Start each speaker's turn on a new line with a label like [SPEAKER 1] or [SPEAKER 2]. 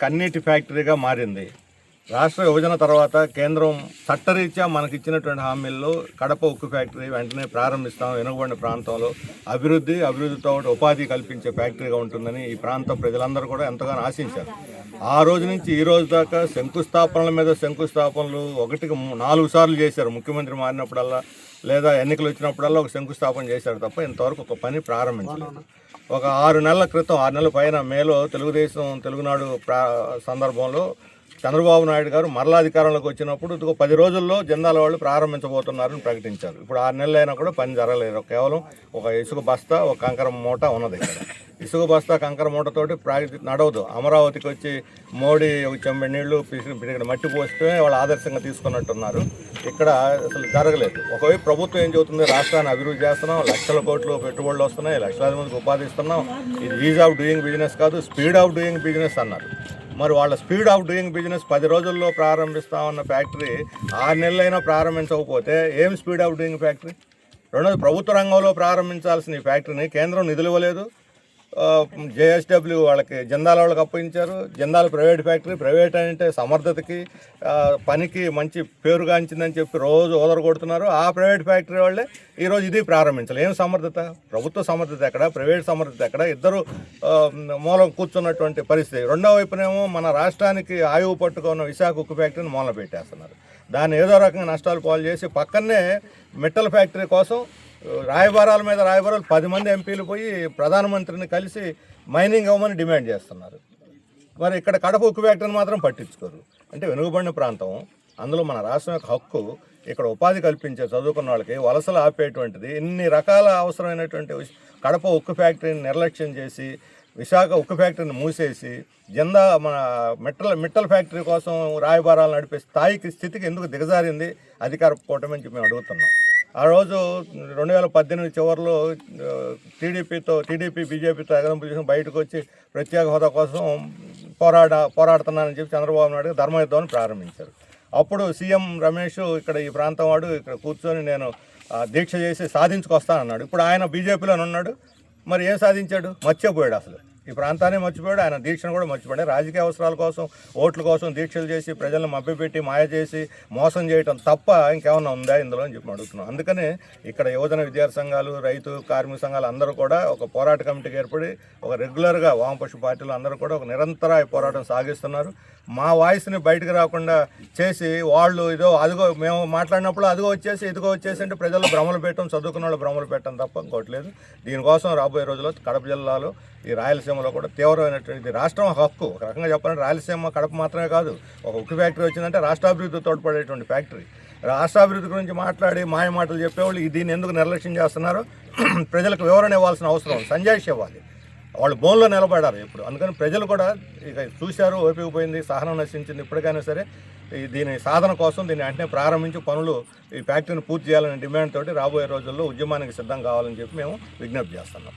[SPEAKER 1] కన్నీటి ఫ్యాక్టరీగా మారింది. రాష్ట్ర విభజన తర్వాత కేంద్రం చట్టరీత్యా మనకి ఇచ్చినటువంటి హామీల్లో కడప ఉక్కు ఫ్యాక్టరీ వెంటనే ప్రారంభిస్తాం. వెనుకబడిన ప్రాంతంలో అభివృద్ధి అభివృద్ధితో పాటు ఉపాధి కల్పించే ఫ్యాక్టరీగా ఉంటుందని ఈ ప్రాంత ప్రజలందరూ కూడా ఎంతగానో ఆశించారు. ఆ రోజు నుంచి ఈ రోజు దాకా శంకుస్థాపనల మీద శంకుస్థాపనలు ఒకటికి నాలుగు సార్లు చేశారు. ముఖ్యమంత్రి మారినప్పుడల్లా లేదా ఎన్నికలు వచ్చినప్పుడల్లా ఒక శంకుస్థాపన చేశారు తప్ప ఇంతవరకు ఒక పని ప్రారంభించలేదు. ఒక ఆరు నెలల క్రితం ఆరు నెలల పైన మేలో తెలుగుదేశం తెలుగునాడు ప్రా సందర్భంలో చంద్రబాబు నాయుడు గారు మరలా అధికారంలోకి వచ్చినప్పుడు ఇదిగో పది రోజుల్లో జెండాల వాళ్ళు ప్రారంభించబోతున్నారని ప్రకటించారు. ఇప్పుడు ఆరు నెలలైనా కూడా పని జరగలేదు. కేవలం ఒక ఇసుక బస్తా ఒక కంకర మూట ఉన్నది ఇక్కడ. ఇసుక బస్తా కంకర మూటతోటి ప్రాజెక్ట్ నడవదు. అమరావతికి వచ్చి మోడీ ఒక చెంబ నీళ్ళు పిసికి మట్టి పోస్తే వాళ్ళు ఆదర్శంగా తీసుకున్నట్టున్నారు. ఇక్కడ అసలు జరగలేదు. ఒకవైపు ప్రభుత్వం ఏం చెబుతుంది? రాష్ట్రాన్ని అభివృద్ధి చేస్తున్నాం. లక్షల కోట్లు పెట్టుబడులు వస్తున్నాయి. లక్షలాది మందికి ఉపాధి ఇస్తున్నాం. ఇది ఈజ్ ఆఫ్ డూయింగ్ బిజినెస్ కాదు స్పీడ్ ఆఫ్ డూయింగ్ బిజినెస్ అన్నారు. మరి వాళ్ళ స్పీడ్ ఆఫ్ డూయింగ్ బిజినెస్ పది రోజుల్లో ప్రారంభిస్తామన్న ఫ్యాక్టరీ ఆరు నెలలైనా ప్రారంభించకపోతే ఏం స్పీడ్ ఆఫ్ డూయింగ్ ఫ్యాక్టరీ? రెండోది ప్రభుత్వ రంగంలో ప్రారంభించాల్సిన ఈ ఫ్యాక్టరీని కేంద్రం నిధులు ఇవ్వలేదు. జేఎస్డబ్ల్యూ వాళ్ళకి జందాల వాళ్ళకి అప్పగించారు. జందాల ప్రైవేట్ ఫ్యాక్టరీ ప్రైవేట్ అంటే సమర్థతకి పనికి మంచి పేరుగాంచిందని చెప్పి రోజు ఓదర కొడుతున్నారు. ఆ ప్రైవేట్ ఫ్యాక్టరీ వాళ్ళే ఈరోజు ఇది ప్రారంభించాలి. ఏం సమర్థత? ప్రభుత్వ సమర్థత ఎక్కడ? ప్రైవేట్ సమర్థత ఎక్కడ? ఇద్దరు మూలం కూర్చున్నటువంటి పరిస్థితి. రెండో వైపునేమో మన రాష్ట్రానికి ఆయువు పట్టుకున్న విశాఖ ఉక్కు ఫ్యాక్టరీని మూల పెట్టేస్తున్నారు దాన్ని ఏదో రకంగా నష్టాలు పాలు చేసి పక్కనే మెటల్ ఫ్యాక్టరీ కోసం రాయబారాల మీద రాయబారాలు పది మంది ఎంపీలు పోయి ప్రధానమంత్రిని కలిసి మైనింగ్ అవ్వమని డిమాండ్ చేస్తున్నారు. మరి ఇక్కడ కడప ఉక్కు ఫ్యాక్టరీని మాత్రం పట్టించుకోరు. అంటే వెనుకబడిన ప్రాంతం. అందులో మన రాష్ట్రం యొక్క హక్కు ఇక్కడ ఉపాధి కల్పించే చదువుకున్న వాళ్ళకి వలసలు ఆపేటువంటిది. ఇన్ని రకాల అవసరమైనటువంటి కడప ఉక్కు ఫ్యాక్టరీని నిర్లక్ష్యం చేసి విశాఖ ఉక్కు ఫ్యాక్టరీని మూసేసి జెండా మన మెట్టల మిట్టల ఫ్యాక్టరీ కోసం రాయబారాలు నడిపే స్థాయికి స్థితికి ఎందుకు దిగజారింది? అధికార కూటమి నుంచి మేము అడుగుతున్నాం. ఆ రోజు రెండు వేల పద్దెనిమిది చివరిలో టీడీపీతో టీడీపీ బీజేపీతో ఎగరంపు చేసిన బయటకు వచ్చి ప్రత్యేక హోదా కోసం పోరాడ పోరాడుతున్నానని చెప్పి చంద్రబాబు నాయుడు ధర్మయుద్ధాన్ని ప్రారంభించారు. అప్పుడు సీఎం రమేష్ ఇక్కడ ఈ ప్రాంతం వాడు ఇక్కడ కూర్చొని నేను దీక్ష చేసి సాధించుకొస్తానన్నాడు. ఇప్పుడు ఆయన బీజేపీలోనే ఉన్నాడు మరి ఏం సాధించాడు? మర్చిపోయాడు అసలు. ఈ ప్రాంతాన్ని మర్చిపోయాడు. ఆయన దీక్షను కూడా మర్చిపోయాడు. రాజకీయ అవసరాల కోసం ఓట్ల కోసం దీక్షలు చేసి ప్రజలను మభ్యపెట్టి మాయ చేసి మోసం చేయటం తప్ప ఇంకేమన్నా ఉందా ఇందులో అని చెప్పి అడుగుతున్నాం. అందుకనే ఇక్కడ యువజన విద్యార్థి సంఘాలు రైతు కార్మిక సంఘాలు అందరూ కూడా ఒక పోరాట కమిటీకి ఏర్పడి ఒక రెగ్యులర్గా వామపక్ష పార్టీలు అందరూ కూడా ఒక నిరంతర పోరాటం సాగిస్తున్నారు. మా వాయిస్ని బయటకు రాకుండా చేసి వాళ్ళు ఇదో అదిగో మేము మాట్లాడినప్పుడు అదిగో వచ్చేసి ఇదిగో వచ్చేసి అంటే ప్రజలు భ్రమలు పెట్టడం చదువుకున్న వాళ్ళు భ్రమలు పెట్టడం తప్ప ఇంకోటి లేదు. దీనికోసం రాబోయే రోజుల్లో కడప జిల్లాలో ఈ రాయలసీమ రాయలసీమలో కూడా తీవ్రమైనటువంటి రాష్ట్రం హక్కు. ఒక రకంగా చెప్పాలంటే రాయలసీమ కడప మాత్రమే కాదు ఒక ఉక్కు ఫ్యాక్టరీ వచ్చిందంటే రాష్ట్రాభివృద్ధి తోడ్పడేటువంటి ఫ్యాక్టరీ. రాష్ట్రాభివృద్ధి గురించి మాట్లాడి మాయ మాటలు చెప్పేవాళ్ళు దీన్ని ఎందుకు నిర్లక్ష్యం చేస్తున్నారో ప్రజలకు వివరణ ఇవ్వాల్సిన అవసరం ఉంది. ఇవ్వాలి. వాళ్ళు బోన్లో నిలబడారు ఇప్పుడు అందుకని ప్రజలు కూడా ఇక చూశారు ఓపిక పోయింది సహనం నశించింది. ఇప్పటికైనా సరే దీని సాధన కోసం దీన్ని వెంటనే ప్రారంభించి పనులు ఈ ఫ్యాక్టరీని పూర్తి చేయాలనే డిమాండ్ తోటి రాబోయే రోజుల్లో ఉద్యమానికి సిద్ధం కావాలని చెప్పి మేము విజ్ఞప్తి చేస్తున్నాం.